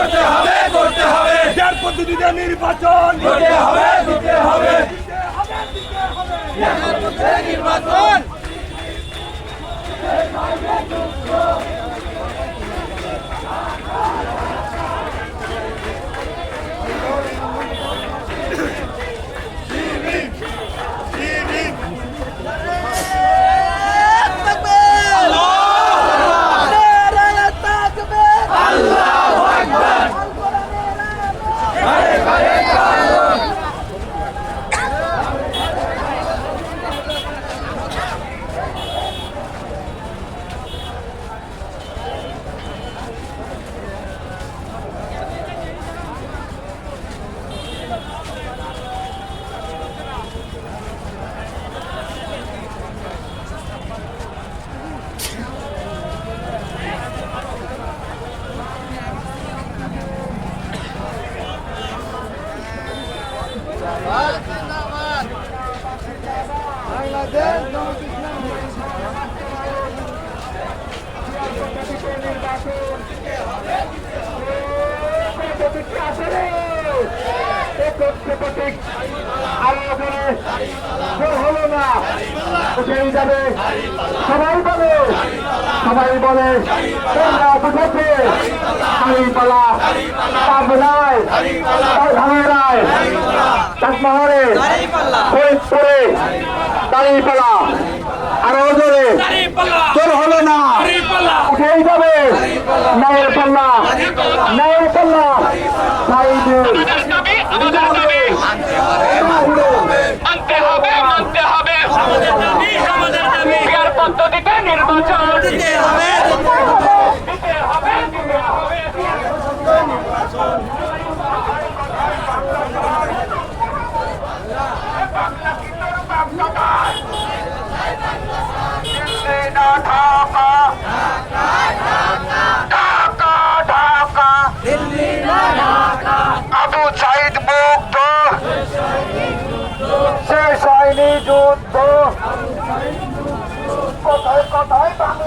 করতে হবে করতে হবে। যার পদ্ধতিতে নির্বাচন করতে হবে দিতে হবে। হলো না উঠেই যাবে সবাই বলে সবাই বলে তোমরা বুঝেছে দাঁড়িপালা পাবনায় ধামেরায় চাকমাহারে ফরিদপুরে দাঁড়িপালা আরও জোরে। তোর হলো না। উঠেই যাবে। নায়ের পাল্লা। নায়ের পাল্লা। সাইডে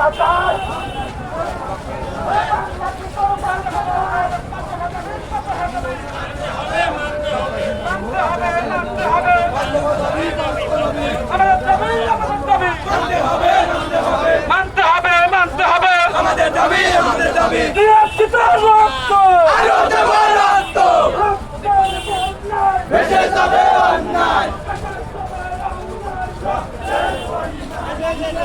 কোথায়